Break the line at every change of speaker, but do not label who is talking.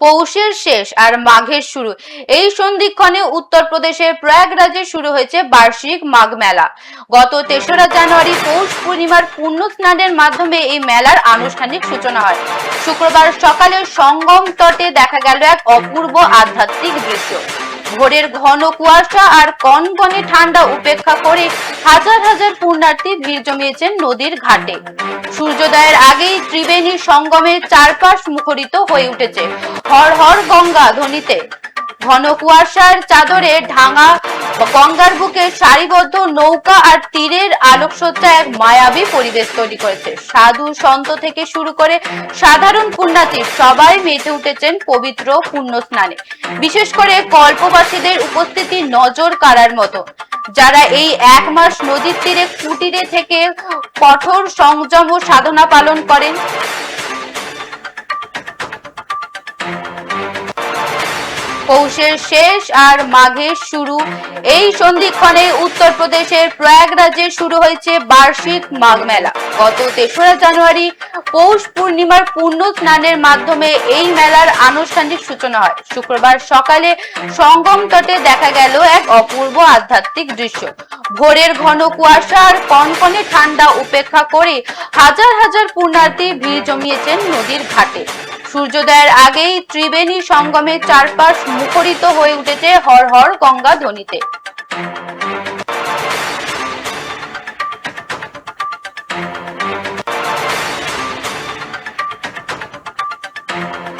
পৌষের শেষ আর মাঘের শুরু। এই সন্ধিক্ষণে উত্তরপ্রদেশের প্রয়াগরাজে শুরু হয়েছে বার্ষিক মাঘ মেলা। গত তেসরা জানুয়ারি পৌষ পূর্ণিমার পূর্ণ স্নানের মাধ্যমে এই মেলার আনুষ্ঠানিক সূচনা হয়। শুক্রবার সকালে সঙ্গম তটে দেখা গেল এক অপূর্ব আধ্যাত্মিক দৃশ্য। ভোরের ঘন কুয়াশা আর কনকনে ঠান্ডা উপেক্ষা করে হাজার হাজার পুণ্যার্থী ভিড় জমিয়েছেন নদীর ঘাটে। সূর্যোদয়ের আগেই ত্রিবেণী সঙ্গমের চারপাশ মুখরিত হয়ে উঠেছে। হর হর গঙ্গা ধ্বনিতে। ঘন কুয়াশার চাদরে ঢাঙা গঙ্গার বুকে সারিবদ্ধ নৌকা আর তীরের আলোকসজ্জা এক মায়াবী পরিবেশ তৈরি করেছে। সাধু সন্ত থেকে শুরু করে সাধারণ পুণ্যার্থী সবাই মেতে উঠেছেন পবিত্র পুণ্য স্নানে বিশেষ করে কল্পবাসীদের উপস্থিতি নজর কাড়ার মতো। যারা এই এক মাস নদীর তীরে কুটিরে থেকে কঠোর সংযম ও সাধনা পালন করেন পৌষের শেষ আর মাঘের শুরু। এই সন্ধিক্ষণে উত্তরপ্রদেশের প্রয়াগরাজে শুরু হয়েছে বার্ষিক মাঘ মেলা। গত তেসরা জানুয়ারি পৌষ পূর্ণিমার পূর্ণ স্নানের মাধ্যমে এই মেলার আনুষ্ঠানিক সূচনা হয়। শুক্রবার সকালে সঙ্গম তটে দেখা গেল এক অপূর্ব আধ্যাত্মিক দৃশ্য। ভোরের ঘন কুয়াশা আর কনকনে ঠান্ডা উপেক্ষা করে হাজার হাজার পুণ্যার্থী ভিড় জমিয়েছেন নদীর ঘাটে। সূর্যোদয়ের আগেই ত্রিবেণী সঙ্গমের চারপাশ মুখরিত হয়ে উঠেছে হর হর গঙ্গা ধ্বনিতে Thank you.